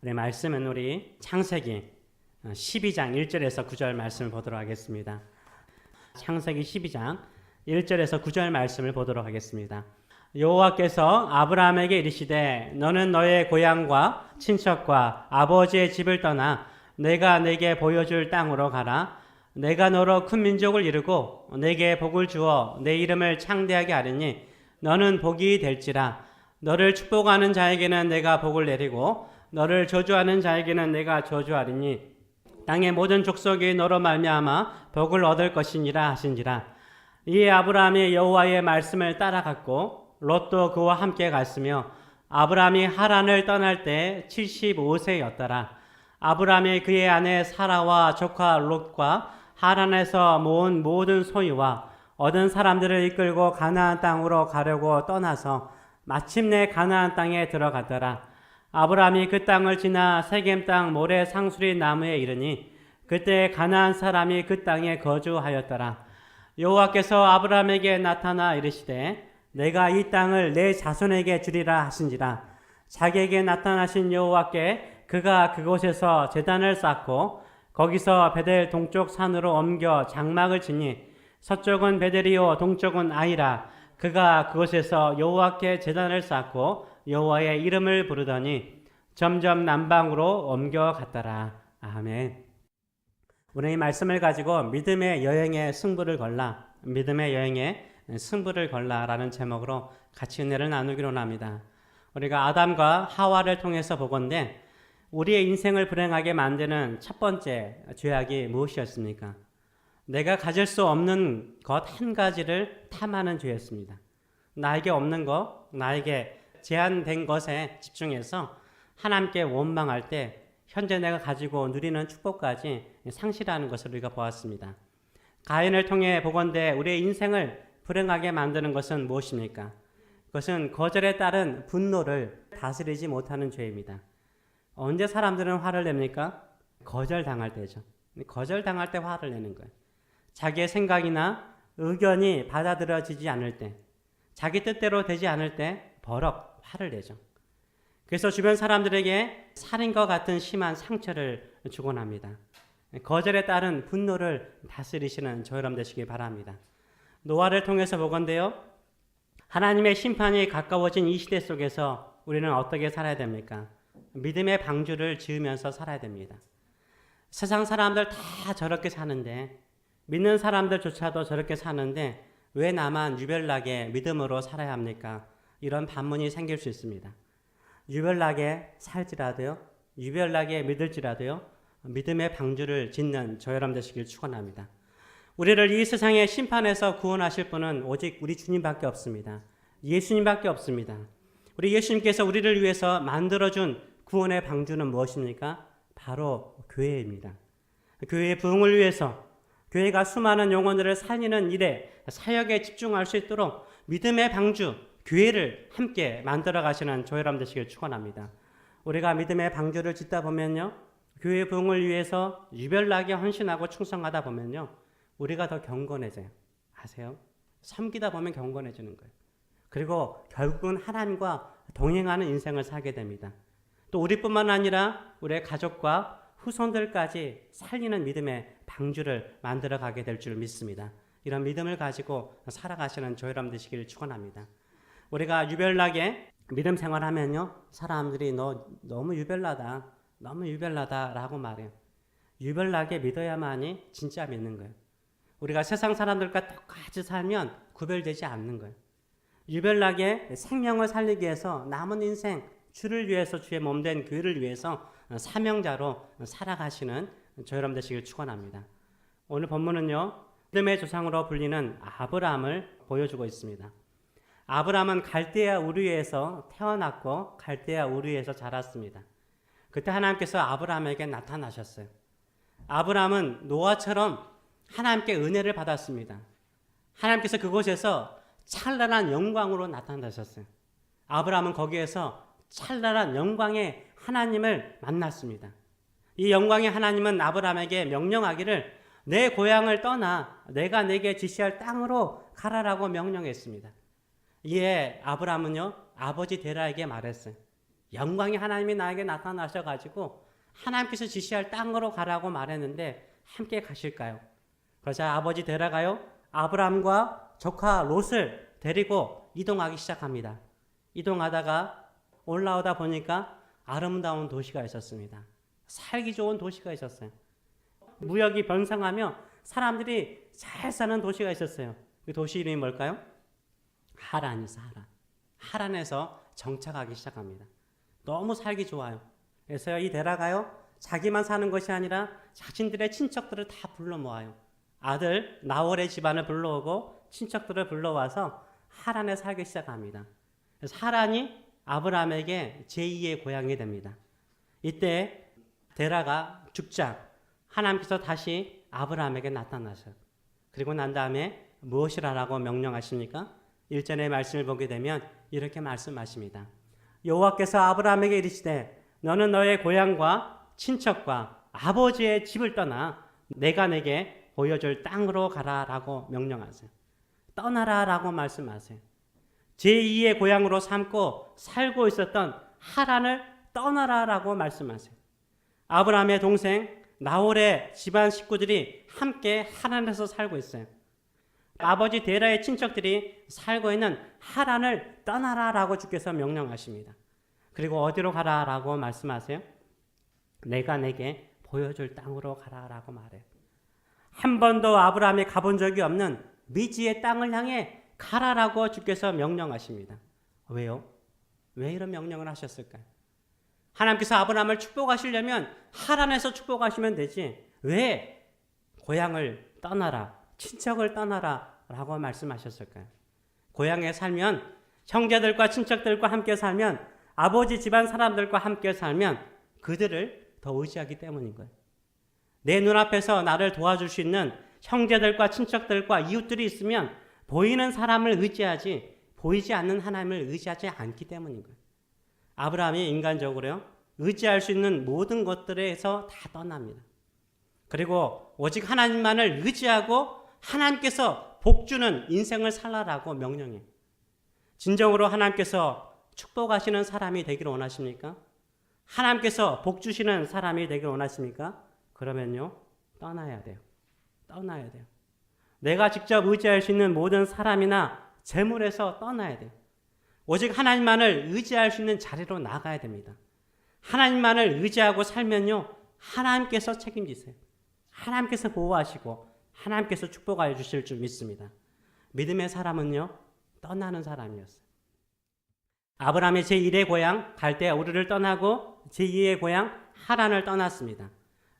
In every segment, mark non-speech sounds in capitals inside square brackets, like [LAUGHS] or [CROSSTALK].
우리 말씀은 우리 창세기 12장 1절에서 9절 말씀을 보도록 하겠습니다. 창세기 12장 1절에서 9절 말씀을 보도록 하겠습니다. 여호와께서 아브라함에게 이르시되 너는 너의 고향과 친척과 아버지의 집을 떠나 내가 내게 보여줄 땅으로 가라. 내가 너로 큰 민족을 이루고 내게 복을 주어 내 이름을 창대하게 하리니 너는 복이 될지라. 너를 축복하는 자에게는 내가 복을 내리고 너를 저주하는 자에게는 내가 저주하리니 땅의 모든 족속이 너로 말미암아 복을 얻을 것이니라 하신지라. 이에 아브라함이 여호와의 말씀을 따라갔고 롯도 그와 함께 갔으며 아브라함이 하란을 떠날 때 75세였더라. 아브라함이 그의 아내 사라와 조카 롯과 하란에서 모은 모든 소유와 얻은 사람들을 이끌고 가나안 땅으로 가려고 떠나서 마침내 가나안 땅에 들어갔더라. 아브라함이 그 땅을 지나 세겜 땅 모래 상수리 나무에 이르니 그때 가나안 사람이 그 땅에 거주하였더라. 여호와께서 아브라함에게 나타나 이르시되 내가 이 땅을 내 자손에게 주리라 하신지라 자기에게 나타나신 여호와께 그가 그곳에서 제단을 쌓고 거기서 베델 동쪽 산으로 옮겨 장막을 치니 서쪽은 베델이요 동쪽은 아이라 그가 그곳에서 여호와께 제단을 쌓고 여호와의 이름을 부르더니 점점 남방으로 옮겨갔더라 아멘. 오늘 이 말씀을 가지고 믿음의 여행에 승부를 걸라 믿음의 여행에 승부를 걸라라는 제목으로 같이 은혜를 나누기로 합니다. 우리가 아담과 하와를 통해서 보건데 우리의 인생을 불행하게 만드는 첫 번째 죄악이 무엇이었습니까? 내가 가질 수 없는 것 한 가지를 탐하는 죄였습니다. 나에게 없는 것, 나에게 제한된 것에 집중해서 하나님께 원망할 때 현재 내가 가지고 누리는 축복까지 상실하는 것을 우리가 보았습니다. 가인을 통해 보건대 우리의 인생을 불행하게 만드는 것은 무엇입니까? 그것은 거절에 따른 분노를 다스리지 못하는 죄입니다. 언제 사람들은 화를 냅니까? 거절당할 때죠. 거절당할 때 화를 내는 거예요. 자기의 생각이나 의견이 받아들여지지 않을 때, 자기 뜻대로 되지 않을 때 버럭 화를 내죠. 그래서 주변 사람들에게 살인과 같은 심한 상처를 주곤 합니다. 거절에 따른 분노를 다스리시는 저 여러분 되시길 바랍니다. 노아를 통해서 보건데요. 하나님의 심판이 가까워진 이 시대 속에서 우리는 어떻게 살아야 됩니까? 믿음의 방주를 지으면서 살아야 됩니다. 세상 사람들 다 저렇게 사는데 믿는 사람들조차도 저렇게 사는데 왜 나만 유별나게 믿음으로 살아야 합니까? 이런 반문이 생길 수 있습니다. 유별나게 살지라도요. 유별나게 믿을지라도요. 믿음의 방주를 짓는 저 여러분 되시길 축원합니다. 우리를 이 세상의 심판에서 구원하실 분은 오직 우리 주님밖에 없습니다. 예수님밖에 없습니다. 우리 예수님께서 우리를 위해서 만들어준 구원의 방주는 무엇입니까? 바로 교회입니다. 교회의 부흥을 위해서 교회가 수많은 영혼들을 살리는 일에 사역에 집중할 수 있도록 믿음의 방주, 교회를 함께 만들어 가시는 조회람 되시길 축원합니다. 우리가 믿음의 방주를 짓다 보면요. 교회 부흥을 위해서 유별나게 헌신하고 충성하다 보면요. 우리가 더 경건해져요. 아세요? 섬기다 보면 경건해지는 거예요. 그리고 결국은 하나님과 동행하는 인생을 살게 됩니다. 또 우리뿐만 아니라 우리의 가족과 후손들까지 살리는 믿음의 방주를 만들어 가게 될 줄 믿습니다. 이런 믿음을 가지고 살아가시는 조여람 되시기를 축원합니다. 우리가 유별나게 믿음 생활하면요 사람들이 너 너무 유별나다, 너무 유별나다라고 말해요. 유별나게 믿어야만이 진짜 믿는 거예요. 우리가 세상 사람들과 똑같이 살면 구별되지 않는 거예요. 유별나게 생명을 살리기 위해서 남은 인생 주를 위해서 주의 몸된 교회를 위해서 사명자로 살아가시는 저 여러분 되시길 축원합니다. 오늘 본문은요. 믿음의 조상으로 불리는 아브라함을 보여주고 있습니다. 아브라함은 갈대아 우르에서 태어났고 갈대아 우르에서 자랐습니다. 그때 하나님께서 아브라함에게 나타나셨어요. 아브라함은 노아처럼 하나님께 은혜를 받았습니다. 하나님께서 그곳에서 찬란한 영광으로 나타나셨어요. 아브라함은 거기에서 찬란한 영광의 하나님을 만났습니다. 이 영광의 하나님은 아브라함에게 명령하기를 내 고향을 떠나 내가 내게 지시할 땅으로 가라라고 명령했습니다. 이에 아브라함은요 아버지 데라에게 말했어요. 영광이 하나님이 나에게 나타나셔 가지고 하나님께서 지시할 땅으로 가라고 말했는데 함께 가실까요? 그러자 아버지 데려가요. 아브라함과 조카 롯을 데리고 이동하기 시작합니다. 이동하다가 올라오다 보니까 아름다운 도시가 있었습니다. 살기 좋은 도시가 있었어요. 무역이 번성하며 사람들이 잘 사는 도시가 있었어요. 그 도시 이름이 뭘까요? 하란이서 하란. 하란에서 정착하기 시작합니다. 너무 살기 좋아요. 그래서 이 데라가요. 자기만 사는 것이 아니라 자신들의 친척들을 다 불러 모아요. 아들 나월의 집안을 불러오고 친척들을 불러와서 하란에 살기 시작합니다. 그래서 하란이 아브라함에게 제2의 고향이 됩니다. 이때 데라가 죽자 하나님께서 다시 아브라함에게 나타나셔. 그리고 난 다음에 무엇이라라고 명령하십니까? 1절의 말씀을 보게 되면 이렇게 말씀하십니다. 여호와께서 아브라함에게 이르시되 너는 너의 고향과 친척과 아버지의 집을 떠나 내가 내게 보여줄 땅으로 가라라고 명령하세요. 떠나라라고 말씀하세요. 제2의 고향으로 삼고 살고 있었던 하란을 떠나라라고 말씀하세요. 아브라함의 동생 나홀의 집안 식구들이 함께 하란에서 살고 있어요. 아버지 데라의 친척들이 살고 있는 하란을 떠나라라고 주께서 명령하십니다. 그리고 어디로 가라라고 말씀하세요? 내가 내게 보여줄 땅으로 가라라고 말해요. 한 번도 아브라함이 가본 적이 없는 미지의 땅을 향해 가라라고 주께서 명령하십니다. 왜요? 왜 이런 명령을 하셨을까요? 하나님께서 아브라함을 축복하시려면 하란에서 축복하시면 되지. 왜 고향을 떠나라, 친척을 떠나라 라고 말씀하셨을까요? 고향에 살면 형제들과 친척들과 함께 살면 아버지 집안 사람들과 함께 살면 그들을 더 의지하기 때문인 거예요. 내 눈앞에서 나를 도와줄 수 있는 형제들과 친척들과 이웃들이 있으면 보이는 사람을 의지하지 보이지 않는 하나님을 의지하지 않기 때문인 거예요. 아브라함이 인간적으로요 의지할 수 있는 모든 것들에서 다 떠납니다. 그리고 오직 하나님만을 의지하고 하나님께서 복주는 인생을 살라라고 명령해. 진정으로 하나님께서 축복하시는 사람이 되기를 원하십니까? 하나님께서 복주시는 사람이 되기를 원하십니까? 그러면요 떠나야 돼요. 떠나야 돼요. 내가 직접 의지할 수 있는 모든 사람이나 재물에서 떠나야 돼요. 오직 하나님만을 의지할 수 있는 자리로 나가야 됩니다. 하나님만을 의지하고 살면요, 하나님께서 책임지세요. 하나님께서 보호하시고, 하나님께서 축복하여 주실 줄 믿습니다. 믿음의 사람은요, 떠나는 사람이었어요. 아브라함의 제1의 고향 갈대 우르를 떠나고 제2의 고향 하란을 떠났습니다.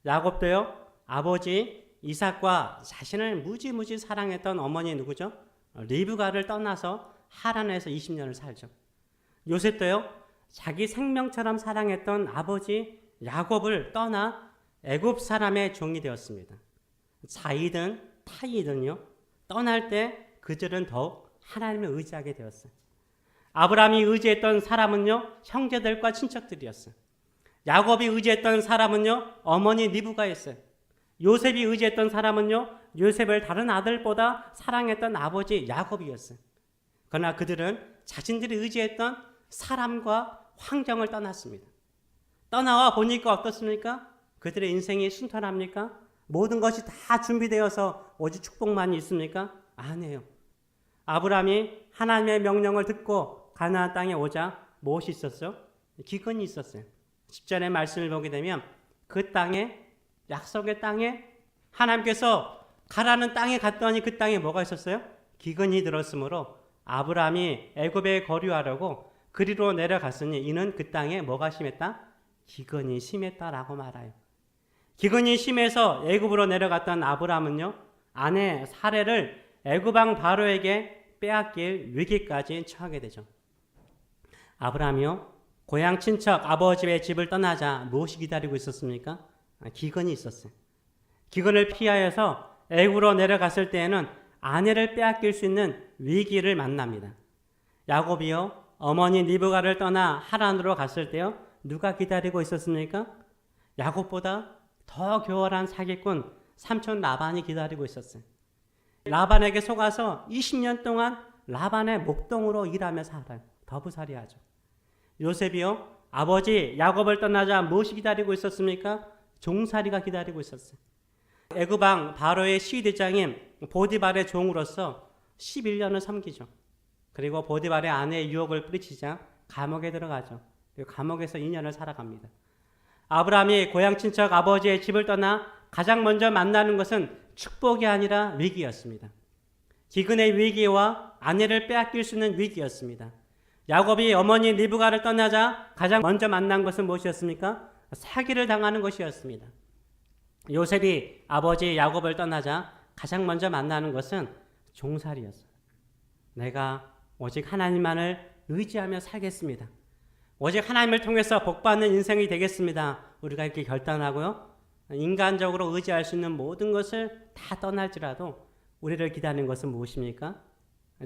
야곱도요, 아버지 이삭과 자신을 무지무지 사랑했던 어머니 누구죠? 리브가를 떠나서 하란에서 20년을 살죠. 요셉도요. 자기 생명처럼 사랑했던 아버지 야곱을 떠나 애굽 사람의 종이 되었습니다. 자이든 타이든요. 떠날 때 그들은 더욱 하나님을 의지하게 되었어요. 아브라함이 의지했던 사람은요. 형제들과 친척들이었어요. 야곱이 의지했던 사람은요. 어머니 리브가였어요. 요셉이 의지했던 사람은요. 요셉을 다른 아들보다 사랑했던 아버지 야곱이었어요. 그러나 그들은 자신들이 의지했던 사람과 환경을 떠났습니다. 떠나와 보니까 어떻습니까? 그들의 인생이 순탄합니까? 모든 것이 다 준비되어서 오직 축복만 있습니까? 아니에요. 아브라함이 하나님의 명령을 듣고 가나안 땅에 오자 무엇이 있었어? 기근이 있었어요. 10절의 말씀을 보게 되면 그 땅에 약속의 땅에 하나님께서 가라는 땅에 갔더니 그 땅에 뭐가 있었어요? 기근이 들었으므로 아브라함이 애굽에 거류하려고 그리로 내려갔으니 이는 그 땅에 뭐가 심했다? 기근이 심했다라고 말해요. 기근이 심해서 애굽으로 내려갔던 아브라함은요 아내 사례를 애굽왕 바로에게 빼앗길 위기까지 처하게 되죠. 아브라함이요 고향 친척 아버지의 집을 떠나자 무엇이 기다리고 있었습니까? 아, 기근이 있었어요. 기근을 피하여서 애굽으로 내려갔을 때에는 아내를 빼앗길 수 있는 위기를 만납니다. 야곱이요 어머니 리브가를 떠나 하란으로 갔을 때요 누가 기다리고 있었습니까? 야곱보다 더 교활한 사기꾼 삼촌 라반이 기다리고 있었어요. 라반에게 속아서 20년 동안 라반의 목동으로 일하며 살아요. 더부살이하죠. 요셉이요 아버지 야곱을 떠나자 무엇이 기다리고 있었습니까? 종살이가 기다리고 있었어요. 애굽왕 바로의 시대장인 보디발의 종으로서 11년을 섬기죠. 그리고 보디발의 아내의 유혹을 뿌리치자 감옥에 들어가죠. 감옥에서 2년을 살아갑니다. 아브라함이 고향 친척 아버지의 집을 떠나 가장 먼저 만나는 것은 축복이 아니라 위기였습니다. 기근의 위기와 아내를 빼앗길 수 있는 위기였습니다. 야곱이 어머니 리브가를 떠나자 가장 먼저 만난 것은 무엇이었습니까? 사기를 당하는 것이었습니다. 요셉이 아버지 야곱을 떠나자 가장 먼저 만나는 것은 종살이였어요. 내가 오직 하나님만을 의지하며 살겠습니다. 오직 하나님을 통해서 복받는 인생이 되겠습니다. 우리가 이렇게 결단하고요. 인간적으로 의지할 수 있는 모든 것을 다 떠날지라도 우리를 기다리는 것은 무엇입니까?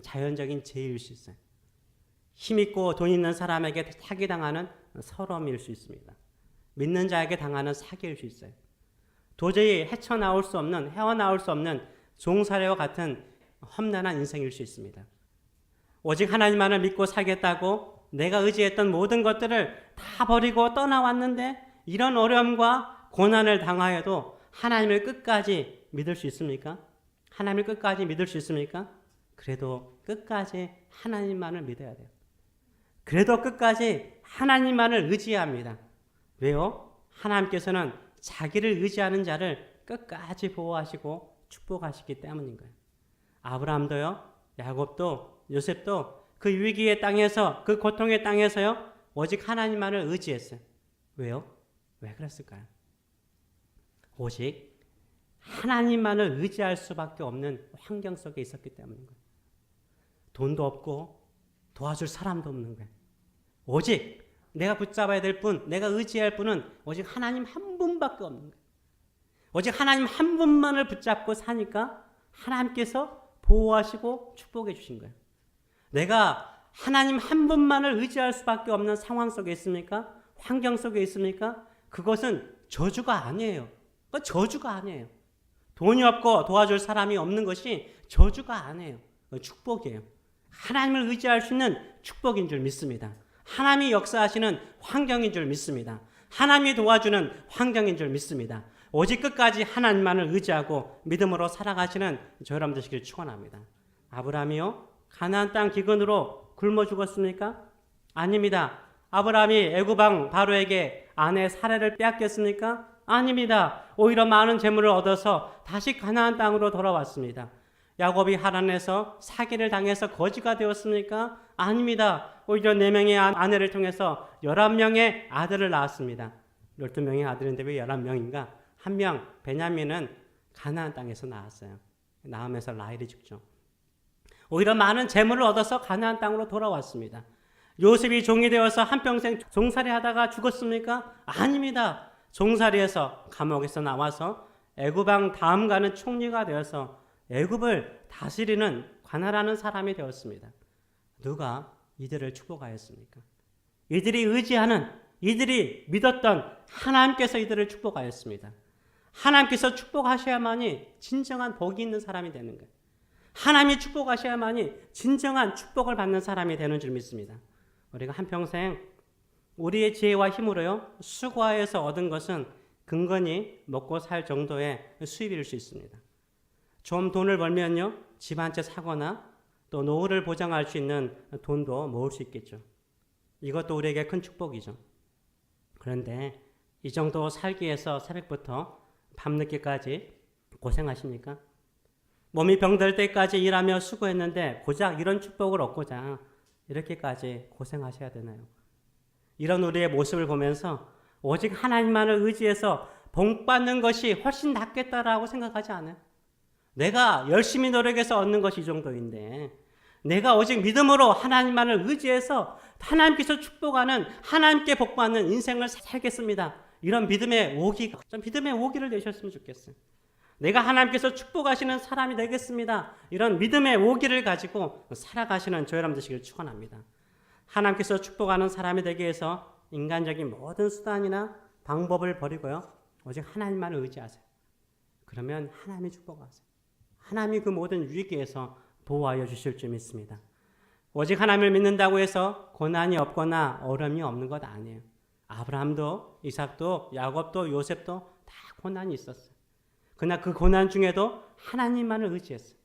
자연적인 죄일 수 있어요. 힘 있고 돈 있는 사람에게 사기당하는 서러움일 수 있습니다. 믿는 자에게 당하는 사기일 수 있어요. 도저히 헤쳐나올 수 없는, 헤어나올 수 없는 종사례와 같은 험난한 인생일 수 있습니다. 오직 하나님만을 믿고 살겠다고 내가 의지했던 모든 것들을 다 버리고 떠나왔는데 이런 어려움과 고난을 당하여도 하나님을 끝까지 믿을 수 있습니까? 하나님을 끝까지 믿을 수 있습니까? 그래도 끝까지 하나님만을 믿어야 돼요. 그래도 끝까지 하나님만을 의지합니다. 왜요? 하나님께서는 자기를 의지하는 자를 끝까지 보호하시고 축복하시기 때문인 거예요. 아브라함도요, 야곱도, 요셉도 그 위기의 땅에서, 그 고통의 땅에서요, 오직 하나님만을 의지했어요. 왜요? 왜 그랬을까요? 오직 하나님만을 의지할 수밖에 없는 환경 속에 있었기 때문인 거예요. 돈도 없고 도와줄 사람도 없는 거예요. 오직 내가 붙잡아야 될 분, 내가 의지할 분은 오직 하나님 한 분밖에 없는 거예요. 오직 하나님 한 분만을 붙잡고 사니까 하나님께서 보호하시고 축복해 주신 거예요. 내가 하나님 한 분만을 의지할 수밖에 없는 상황 속에 있습니까? 환경 속에 있습니까? 그것은 저주가 아니에요. 그 저주가 아니에요. 돈이 없고 도와줄 사람이 없는 것이 저주가 아니에요. 축복이에요. 하나님을 의지할 수 있는 축복인 줄 믿습니다. 하나님이 역사하시는 환경인 줄 믿습니다. 하나님이 도와주는 환경인 줄 믿습니다. 오직 끝까지 하나님만을 의지하고 믿음으로 살아가시는 저 여러분 되시길 축원합니다. 아브라함이요 가나안 땅 기근으로 굶어 죽었습니까? 아닙니다. 아브라함이 애굽왕 바로에게 아내 사례를 빼앗겼습니까? 아닙니다. 오히려 많은 재물을 얻어서 다시 가나안 땅으로 돌아왔습니다. 야곱이 하란에서 사기를 당해서 거지가 되었습니까? 아닙니다. 오히려 네 명의 아내를 통해서 11명의 아들을 낳았습니다. 12명의 아들인데 왜 11명인가? 한 명, 베냐민은 가나안 땅에서 낳았어요. 낳으면서 라헬이 죽죠. 오히려 많은 재물을 얻어서 가나안 땅으로 돌아왔습니다. 요셉이 종이 되어서 한평생 종살이 하다가 죽었습니까? 아닙니다. 종살이에서 감옥에서 나와서 애굽왕 다음 가는 총리가 되어서 애굽을 다스리는 관할하는 사람이 되었습니다. 누가 이들을 축복하였습니까? 이들이 의지하는 이들이 믿었던 하나님께서 이들을 축복하였습니다. 하나님께서 축복하셔야만이 진정한 복이 있는 사람이 되는 거예요. 하나님이 축복하셔야만이 진정한 축복을 받는 사람이 되는 줄 믿습니다. 우리가 한평생 우리의 지혜와 힘으로요, 수고하여서 얻은 것은 근근히 먹고 살 정도의 수입일 수 있습니다. 좀 돈을 벌면요, 집 한 채 사거나 또 노후를 보장할 수 있는 돈도 모을 수 있겠죠. 이것도 우리에게 큰 축복이죠. 그런데 이 정도 살기 위해서 새벽부터 밤늦게까지 고생하십니까? 몸이 병들 때까지 일하며 수고했는데 고작 이런 축복을 얻고자 이렇게까지 고생하셔야 되나요? 이런 우리의 모습을 보면서 오직 하나님만을 의지해서 복 받는 것이 훨씬 낫겠다라고 생각하지 않아요? 내가 열심히 노력해서 얻는 것이 이 정도인데 내가 오직 믿음으로 하나님만을 의지해서 하나님께서 축복하는 하나님께 복받는 인생을 살겠습니다. 이런 믿음의 오기, 좀 믿음의 오기를 내셨으면 좋겠어요. 내가 하나님께서 축복하시는 사람이 되겠습니다. 이런 믿음의 오기를 가지고 살아가시는 저 여러분 되시길 축원합니다. 하나님께서 축복하는 사람이 되기 위해서 인간적인 모든 수단이나 방법을 버리고요. 오직 하나님만을 의지하세요. 그러면 하나님이 축복하세요. 하나님이 그 모든 위기에서 보호하여 주실 줄 믿습니다. 오직 하나님을 믿는다고 해서 고난이 없거나 어려움이 없는 것 아니에요. 아브라함도 이삭도 야곱도 요셉도 다 고난이 있었어요. 그러나 그 고난 중에도 하나님만을 의지했어요.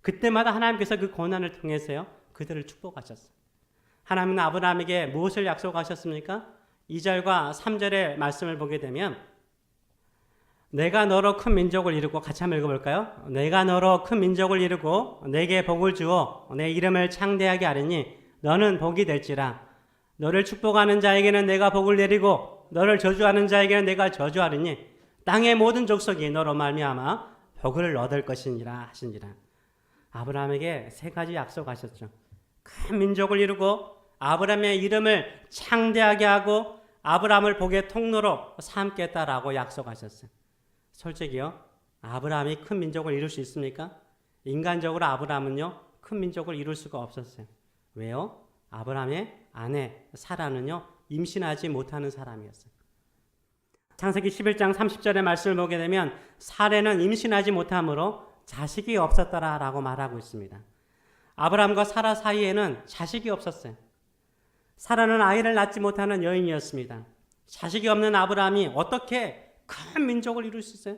그때마다 하나님께서 그 고난을 통해서요 그들을 축복하셨어요. 하나님은 아브라함에게 무엇을 약속하셨습니까? 2절과 3절의 말씀을 보게 되면 내가 너로 큰 민족을 이루고 같이 한번 읽어볼까요? 내가 너로 큰 민족을 이루고 내게 복을 주어 내 이름을 창대하게 하리니 너는 복이 될지라 너를 축복하는 자에게는 내가 복을 내리고 너를 저주하는 자에게는 내가 저주하리니 땅의 모든 족속이 너로 말미암아 복을 얻을 것이니라 하시니라 아브라함에게 세 가지 약속하셨죠. 큰 민족을 이루고 아브라함의 이름을 창대하게 하고 아브라함을 복의 통로로 삼겠다라고 약속하셨어요. 솔직히요, 아브라함이 큰 민족을 이룰 수 있습니까? 인간적으로 아브라함은요, 큰 민족을 이룰 수가 없었어요. 왜요? 아브라함의 아내 사라는요, 임신하지 못하는 사람이었어요. 창세기 11장 30절의 말씀을 보게 되면 사례는 임신하지 못함으로 자식이 없었더라라고 말하고 있습니다. 아브라함과 사라 사이에는 자식이 없었어요. 사라는 아이를 낳지 못하는 여인이었습니다. 자식이 없는 아브라함이 어떻게 큰 민족을 이룰 수 있어요?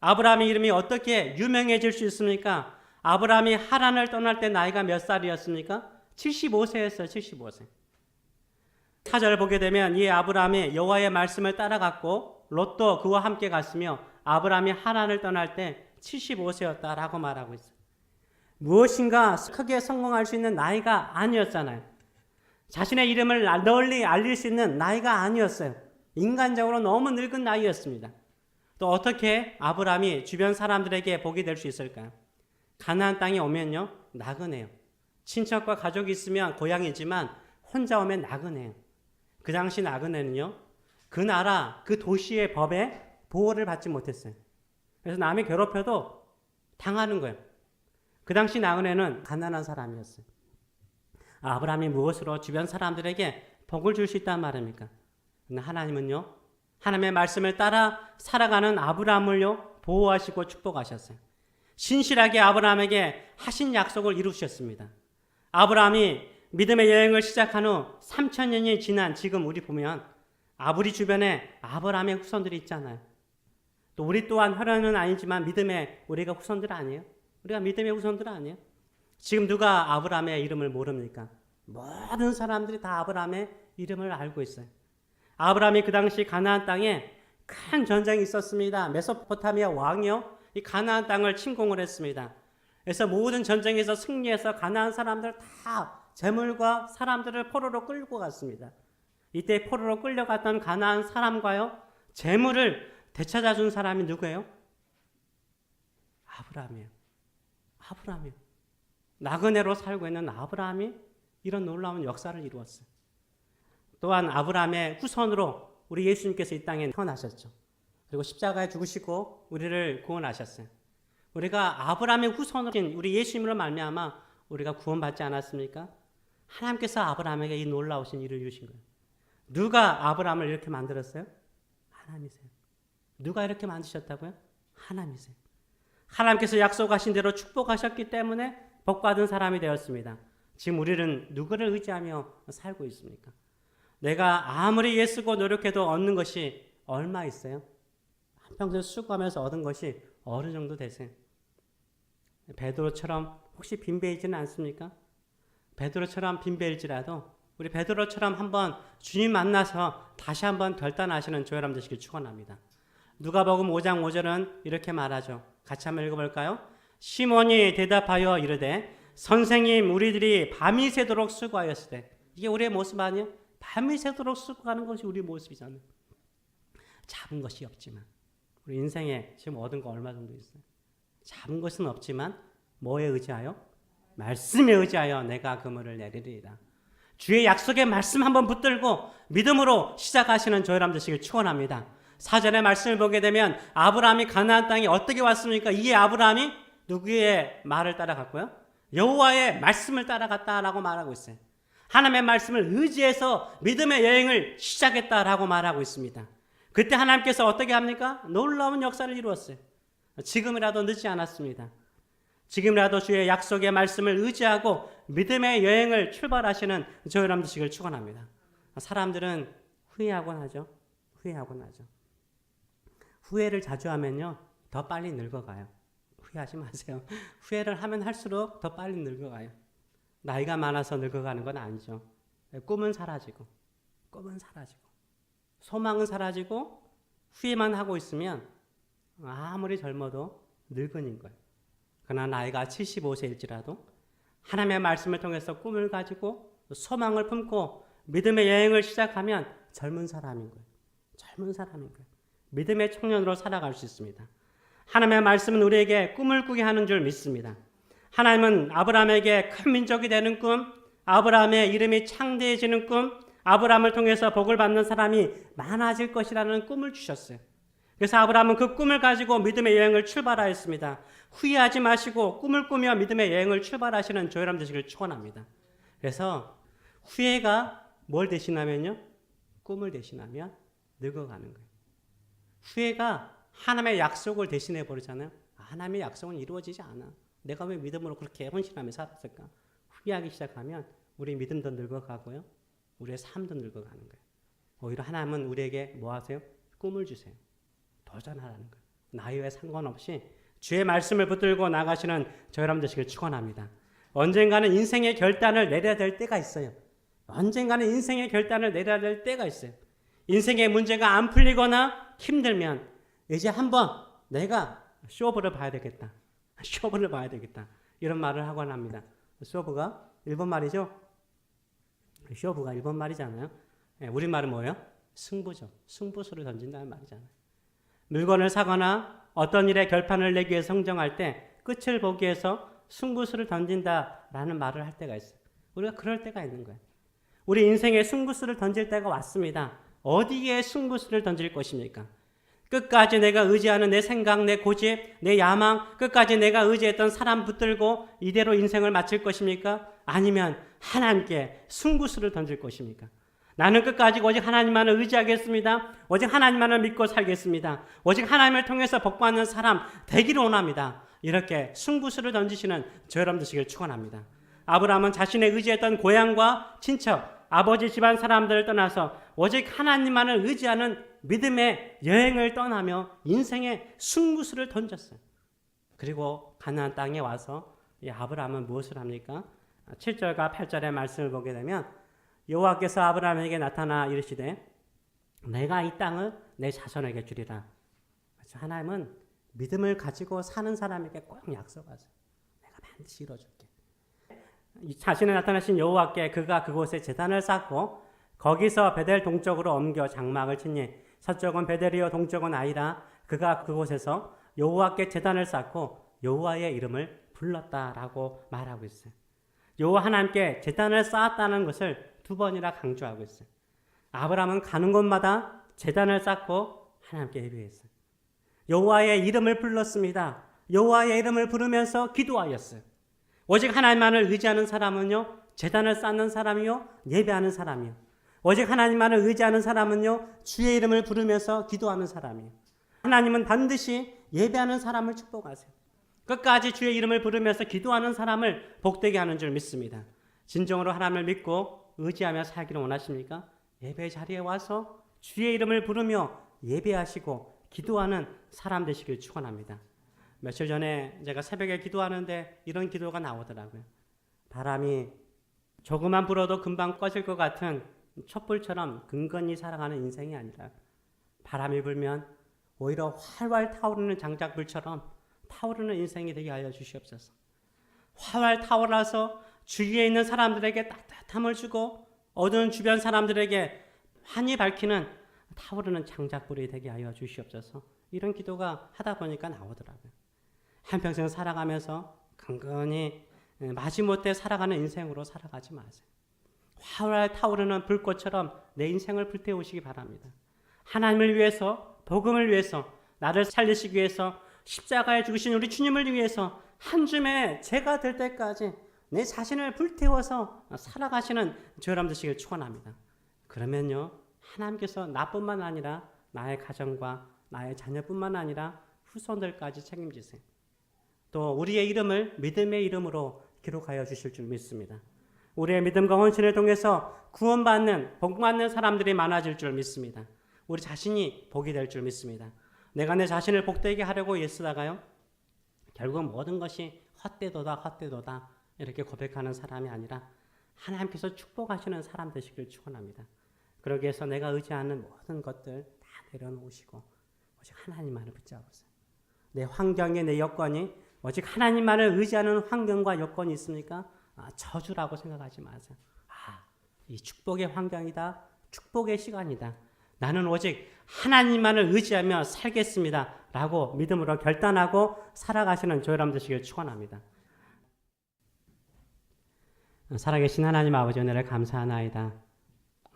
아브라함의 이름이 어떻게 유명해질 수 있습니까? 아브라함이 하란을 떠날 때 나이가 몇 살이었습니까? 75세였어요. 75세. 사절을 보게 되면 이 아브라함이 여호와의 말씀을 따라갔고 롯도 그와 함께 갔으며 아브라함이 하란을 떠날 때 75세였다라고 말하고 있어요. 무엇인가 크게 성공할 수 있는 나이가 아니었잖아요. 자신의 이름을 널리 알릴 수 있는 나이가 아니었어요. 인간적으로 너무 늙은 나이였습니다. 또 어떻게 아브라함이 주변 사람들에게 복이 될 수 있을까요? 가나안 땅에 오면요 나그네요. 친척과 가족이 있으면 고향이지만 혼자 오면 나그네요. 그 당시 나그네는요 그 나라 그 도시의 법에 보호를 받지 못했어요. 그래서 남이 괴롭혀도 당하는 거예요. 그 당시 나그네는 가난한 사람이었어요. 아브라함이 무엇으로 주변 사람들에게 복을 줄 수 있단 말입니까? 하나님은요, 하나님의 말씀을 따라 살아가는 아브라함을요, 보호하시고 축복하셨어요. 신실하게 아브라함에게 하신 약속을 이루셨습니다. 아브라함이 믿음의 여행을 시작한 후 3천년이 지난 지금 우리 보면 아브리 주변에 아브라함의 후손들이 있잖아요. 또 우리 또한 혈연은 아니지만 믿음의 우리가 후손들 아니에요? 우리가 믿음의 후손들 아니에요? 지금 누가 아브라함의 이름을 모릅니까? 모든 사람들이 다 아브라함의 이름을 알고 있어요. 아브라함이 그 당시 가나안 땅에 큰 전쟁이 있었습니다. 메소포타미아 왕이요. 이 가나안 땅을 침공을 했습니다. 그래서 모든 전쟁에서 승리해서 가나안 사람들 다 재물과 사람들을 포로로 끌고 갔습니다. 이때 포로로 끌려갔던 가나안 사람과요. 재물을 되찾아 준 사람이 누구예요? 아브라함이에요. 아브라함이요. 나그네로 살고 있는 아브라함이 이런 놀라운 역사를 이루었어요. 또한 아브라함의 후손으로 우리 예수님께서 이 땅에 태어나셨죠. 그리고 십자가에 죽으시고 우리를 구원하셨어요. 우리가 아브라함의 후손으로 우리 예수님으로 말미암아 우리가 구원받지 않았습니까? 하나님께서 아브라함에게 이 놀라우신 일을 주신 거예요. 누가 아브라함을 이렇게 만들었어요? 하나님이세요. 누가 이렇게 만드셨다고요? 하나님이세요. 하나님께서 약속하신 대로 축복하셨기 때문에 복 받은 사람이 되었습니다. 지금 우리는 누구를 의지하며 살고 있습니까? 내가 아무리 예쓰고 노력해도 얻는 것이 얼마 있어요? 한평생 수고하면서 얻은 것이 어느 정도 되세요? 베드로처럼 혹시 빈배이지는 않습니까? 베드로처럼 빈배일지라도 우리 베드로처럼 한번 주님 만나서 다시 한번 결단하시는 조여람 되시길 축원합니다. 누가복음 5장 5절은 이렇게 말하죠. 같이 한번 읽어볼까요? 시몬이 대답하여 이르되 선생님 우리들이 밤이 새도록 수고하였을 때 이게 우리의 모습 아니에요? 밤이 새도록 수고하는 것이 우리 모습이잖아요. 잡은 것이 없지만 우리 인생에 지금 얻은 거 얼마 정도 있어요? 잡은 것은 없지만 뭐에 의지하여? 말씀에 의지하여 내가 그물을 내리리이다. 주의 약속의 말씀 한번 붙들고 믿음으로 시작하시는 저희람 되시길 축원합니다. 사전의 말씀을 보게 되면 아브라함이 가나안 땅에 어떻게 왔습니까? 이게 아브라함이 누구의 말을 따라갔고요? 여호와의 말씀을 따라갔다라고 말하고 있어요. 하나님의 말씀을 의지해서 믿음의 여행을 시작했다라고 말하고 있습니다. 그때 하나님께서 어떻게 합니까? 놀라운 역사를 이루었어요. 지금이라도 늦지 않았습니다. 지금이라도 주의 약속의 말씀을 의지하고 믿음의 여행을 출발하시는 저 여러분 되시길 축원합니다. 사람들은 후회하곤 하죠. 후회하곤 하죠. 후회를 자주 하면요. 더 빨리 늙어가요. 후회하지 마세요. [LAUGHS] 후회를 하면 할수록 더 빨리 늙어가요. 나이가 많아서 늙어가는 건 아니죠. 꿈은 사라지고, 꿈은 사라지고, 소망은 사라지고, 후회만 하고 있으면 아무리 젊어도 늙은인 거예요. 그러나 나이가 75세일지라도 하나님의 말씀을 통해서 꿈을 가지고 소망을 품고 믿음의 여행을 시작하면 젊은 사람인 거예요. 젊은 사람인 거예요. 믿음의 청년으로 살아갈 수 있습니다. 하나님의 말씀은 우리에게 꿈을 꾸게 하는 줄 믿습니다. 하나님은 아브라함에게 큰 민족이 되는 꿈, 아브라함의 이름이 창대해지는 꿈, 아브라함을 통해서 복을 받는 사람이 많아질 것이라는 꿈을 주셨어요. 그래서 아브라함은 그 꿈을 가지고 믿음의 여행을 출발하였습니다. 후회하지 마시고 꿈을 꾸며 믿음의 여행을 출발하시는 조여람 되시길 축원합니다. 그래서 후회가 뭘 대신하면요? 꿈을 대신하면 늙어가는 거예요. 후회가 하나님의 약속을 대신해 버리잖아요. 하나님의 약속은 이루어지지 않아. 내가 왜 믿음으로 그렇게 헌신하며 살았을까? 후회하기 시작하면 우리 믿음도 늙어가고요. 우리의 삶도 늙어가는 거예요. 오히려 하나님은 우리에게 뭐 하세요? 꿈을 주세요. 도전하라는 거예요. 나이와 상관없이 주의 말씀을 붙들고 나가시는 저 여러분 되시길 축원합니다. 언젠가는 인생의 결단을 내려야 될 때가 있어요. 언젠가는 인생의 결단을 내려야 될 때가 있어요. 인생의 문제가 안 풀리거나 힘들면 이제 한번 내가 쇼부를 봐야 되겠다. [LAUGHS] 쇼부를 봐야 되겠다. 이런 말을 하곤 합니다. 쇼부가 일본 말이죠. 쇼부가 일본 말이잖아요. 예, 우리 말은 뭐예요? 승부죠. 승부수를 던진다는 말이잖아요. 물건을 사거나 어떤 일에 결판을 내기 위해 성정할 때 끝을 보기 위해서 승부수를 던진다라는 말을 할 때가 있어요. 우리가 그럴 때가 있는 거예요. 우리 인생에 승부수를 던질 때가 왔습니다. 어디에 승부수를 던질 것입니까? 끝까지 내가 의지하는 내 생각, 내 고집, 내 야망, 끝까지 내가 의지했던 사람 붙들고 이대로 인생을 마칠 것입니까? 아니면 하나님께 승부수를 던질 것입니까? 나는 끝까지 오직 하나님만을 의지하겠습니다. 오직 하나님만을 믿고 살겠습니다. 오직 하나님을 통해서 복받는 사람 되기를 원합니다. 이렇게 승부수를 던지시는 저 여러분 되시길 축원합니다. 아브라함은 자신의 의지했던 고향과 친척, 아버지 집안 사람들을 떠나서 오직 하나님만을 의지하는 믿음의 여행을 떠나며 인생의 승부수를 던졌어요. 그리고 가나안 땅에 와서 이 아브라함은 무엇을 합니까? 7절과 8절의 말씀을 보게 되면 여호와께서 아브라함에게 나타나 이르시되 내가 이 땅을 내 자손에게 주리라. 하나님은 믿음을 가지고 사는 사람에게 꼭 약속하세요. 내가 반드시 이루어줄게. 자신에 나타나신 여호와께 그가 그곳에 재단을 쌓고 거기서 베델 동쪽으로 옮겨 장막을 치니 서쪽은 베델이요 동쪽은 아이라 그가 그곳에서 여호와께 재단을 쌓고 여호와의 이름을 불렀다라고 말하고 있어요. 여호와 하나님께 재단을 쌓았다는 것을 두 번이나 강조하고 있어요. 아브라함은 가는 곳마다 재단을 쌓고 하나님께 예배했어요. 여호와의 이름을 불렀습니다. 여호와의 이름을 부르면서 기도하였어요. 오직 하나님만을 의지하는 사람은요, 재단을 쌓는 사람이요, 예배하는 사람이요. 오직 하나님만을 의지하는 사람은요, 주의 이름을 부르면서 기도하는 사람이요. 하나님은 반드시 예배하는 사람을 축복하세요. 끝까지 주의 이름을 부르면서 기도하는 사람을 복되게 하는 줄 믿습니다. 진정으로 하나님을 믿고 의지하며 살기를 원하십니까? 예배 자리에 와서 주의 이름을 부르며 예배하시고 기도하는 사람 되시길 축원합니다. 며칠 전에 제가 새벽에 기도하는데 이런 기도가 나오더라고요. 바람이 조금만 불어도 금방 꺼질 것 같은 촛불처럼 근근히 살아가는 인생이 아니라 바람이 불면 오히려 활활 타오르는 장작불처럼 타오르는 인생이 되게 하여 주시옵소서. 활활 타오르서 주위에 있는 사람들에게 따뜻함을 주고 어두운 주변 사람들에게 환히 밝히는 타오르는 장작불이 되게 하여 주시옵소서. 이런 기도가 하다 보니까 나오더라고요. 한평생 살아가면서 강건히 마지못해 살아가는 인생으로 살아가지 마세요. 활활 타오르는 불꽃처럼 내 인생을 불태우시기 바랍니다. 하나님을 위해서, 복음을 위해서, 나를 살리시기 위해서, 십자가에 죽으신 우리 주님을 위해서 한 줌의 제가 될 때까지 내 자신을 불태워서 살아가시는 저 여러분 되시길 축원합니다. 그러면요 하나님께서 나뿐만 아니라 나의 가정과 나의 자녀뿐만 아니라 후손들까지 책임지세요. 또 우리의 이름을 믿음의 이름으로 기록하여 주실 줄 믿습니다. 우리의 믿음과 헌신을 통해서 구원받는 복받는 사람들이 많아질 줄 믿습니다. 우리 자신이 복이 될 줄 믿습니다. 내가 내 자신을 복되게 하려고 애쓰다가요. 결국 모든 것이 헛되도다 헛되도다 이렇게 고백하는 사람이 아니라 하나님께서 축복하시는 사람 되시길 축원합니다. 그러기 위해서 내가 의지하는 모든 것들 다 내려놓으시고 오직 하나님만을 붙잡으세요. 내 환경에 내 여건이 오직 하나님만을 의지하는 환경과 여건이 있습니까? 아, 저주라고 생각하지 마세요. 아, 이 축복의 환경이다. 축복의 시간이다. 나는 오직 하나님만을 의지하며 살겠습니다. 라고 믿음으로 결단하고 살아가시는 저 여러분 되시길 축원합니다. 살아계신 하나님 아버지 은혜를 감사하나이다.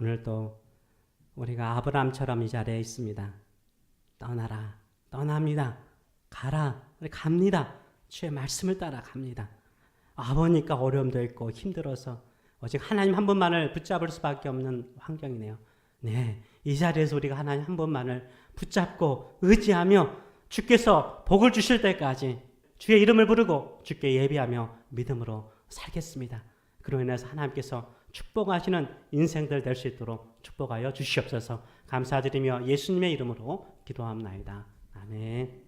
오늘 또 우리가 아브라함처럼 이 자리에 있습니다. 떠나라, 떠납니다. 가라, 갑니다. 주의 말씀을 따라 갑니다. 아버니까 어려움도 있고 힘들어서 오직 하나님 한 분만을 붙잡을 수밖에 없는 환경이네요. 네, 이 자리에서 우리가 하나님 한 분만을 붙잡고 의지하며 주께서 복을 주실 때까지 주의 이름을 부르고 주께 예비하며 믿음으로 살겠습니다. 그로 인해서 하나님께서 축복하시는 인생들 될 수 있도록 축복하여 주시옵소서 감사드리며 예수님의 이름으로 기도합나이다. 아멘.